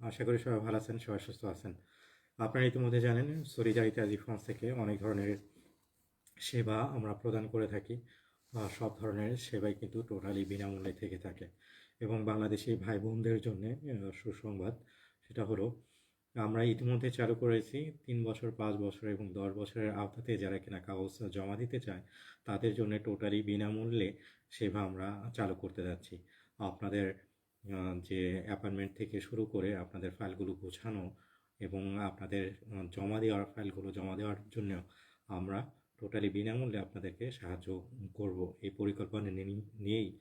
আশা করি সবাই ভালো আছেন, সবাই সুস্থ আছেন। আপনারা ইতিমধ্যে জানেন সরিজারিতা রিফান্স থেকে অনেক ধরনের সেবা আমরা প্রদান করে থাকি সব ধরনের সেবাই কিন্তু টোটালি বিনামূল্যে থেকে থাকে। এবং বাংলাদেশি ভাই বোনদের জন্য সুসংবাদ, সেটা হলো, আমরা ইতিমধ্যে চালু করেছি, তিন বছর, পাঁচ বছর এবং দশ বছরের আওতাতে যারা কিনা কাগজ জমা দিতে চায়, তাদের জন্য টোটালি বিনামূল্যে সেবা আমরা চালু করতে যাচ্ছি। আপনাদের যে অ্যাপয়েন্টমেন্ট থেকে শুরু করে আপনাদের ফাইলগুলো গোছানো এবং আপনাদের জমা দেওয়ার ফাইলগুলো জমা দেওয়ার জন্য আমরা টোটালি বিনামূল্যে আপনাদেরকে সাহায্য করব। এই পরিকল্পনা নিয়ে- নিয়েই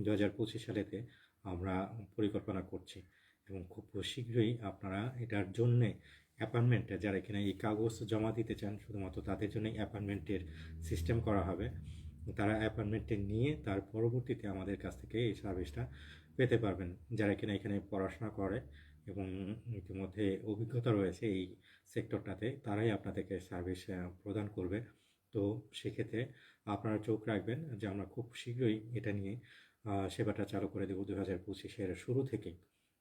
দু হাজার পঁচিশ সালেতে আমরা পরিকল্পনা করছি এবং খুব শীঘ্রই আপনারা এটার জন্যে অ্যাপয়েন্টমেন্টে যারা কিনা এই কাগজ জমা দিতে চান, শুধুমাত্র তাদের জন্যই অ্যাপয়েন্টমেন্টের সিস্টেম করা হবে। তারা অ্যাপয়েন্টমেন্টে নিয়ে তার পরবর্তীতে আমাদের কাছ থেকে এই সার্ভিসটা পেতে পারবেন। যারা কিনা এখানে পড়াশোনা করে এবং ইতিমধ্যে অভিজ্ঞতা রয়েছে এই সেক্টরটাতে তারাই আপনাদেরকে সার্ভিস প্রদান করবে। তো সেক্ষেত্রে আপনারা চোখ রাখবেন যে আমরা খুব শীঘ্রই এটা নিয়ে সেবাটা চালু করে দেবো দু হাজার পঁচিশের শুরু থেকেই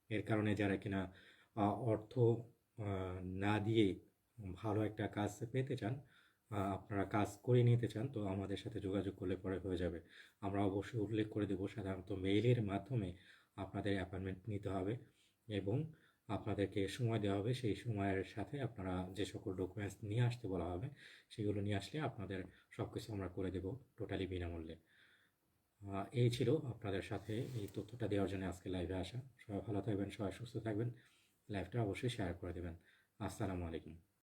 এর কারণে যারা কিনা অর্থ না দিয়ে ভালো একটা কাজ পেতে চান আপনারা কাজ করে নিতে চান, তো আমাদের সাথে যোগাযোগ করলে পরে হয়ে যাবে। আমরা অবশ্যই উল্লেখ করে দেবো, সাধারণত মেইলের মাধ্যমে আপনাদের অ্যাপয়েন্টমেন্ট নিতে হবে এবং আপনাদেরকে সময় দেওয়া হবে। সেই সময়ের সাথে আপনারা যে সকল ডকুমেন্টস নিয়ে আসতে বলা হবে, সেগুলো নিয়ে আসলে আপনাদের সব কিছু আমরা করে দেবো টোটালি বিনামূল্যে। এই ছিল আপনাদের সাথে এই তথ্যটা দেওয়ার জন্য আজকে লাইভে আসা। সবাই ভালো থাকবেন, সবাই সুস্থ থাকবেন। লাইভটা অবশ্যই শেয়ার করে দেবেন। আসসালামু আলাইকুম।